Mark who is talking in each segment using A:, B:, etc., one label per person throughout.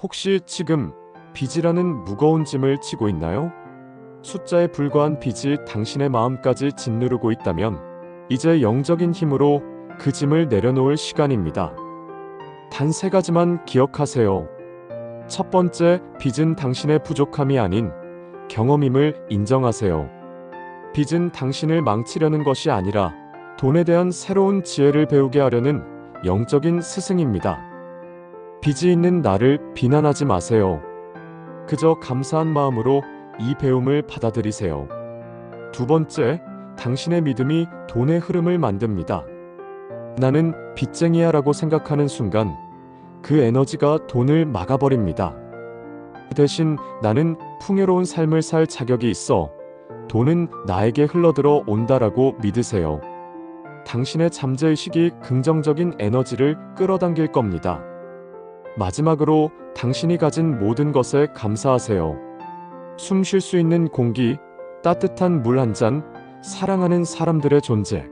A: 혹시 지금 빚이라는 무거운 짐을 지고 있나요? 숫자에 불과한 빚이 당신의 마음까지 짓누르고 있다면 이제 영적인 힘으로 그 짐을 내려놓을 시간입니다. 단 세 가지만 기억하세요. 첫 번째, 빚은 당신의 부족함이 아닌 경험임을 인정하세요. 빚은 당신을 망치려는 것이 아니라 돈에 대한 새로운 지혜를 배우게 하려는 영적인 스승입니다. 빚이 있는 나를 비난하지 마세요. 그저 감사한 마음으로 이 배움을 받아들이세요. 두 번째, 당신의 믿음이 돈의 흐름을 만듭니다. 나는 빚쟁이야 라고 생각하는 순간 그 에너지가 돈을 막아버립니다. 대신 나는 풍요로운 삶을 살 자격이 있어 돈은 나에게 흘러들어 온다라고 믿으세요. 당신의 잠재의식이 긍정적인 에너지를 끌어당길 겁니다. 마지막으로 당신이 가진 모든 것에 감사하세요. 숨 쉴 수 있는 공기, 따뜻한 물 한 잔, 사랑하는 사람들의 존재.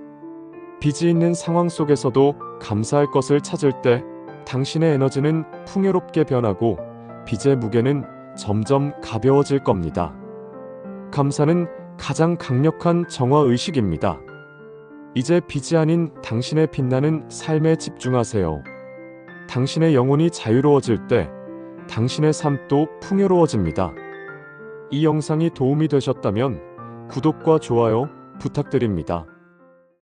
A: 빚이 있는 상황 속에서도 감사할 것을 찾을 때 당신의 에너지는 풍요롭게 변하고 빚의 무게는 점점 가벼워질 겁니다. 감사는 가장 강력한 정화 의식입니다. 이제 빚이 아닌 당신의 빛나는 삶에 집중하세요. 당신의 영혼이 자유로워질 때 당신의 삶도 풍요로워집니다. 이 영상이 도움이 되셨다면 구독과 좋아요 부탁드립니다.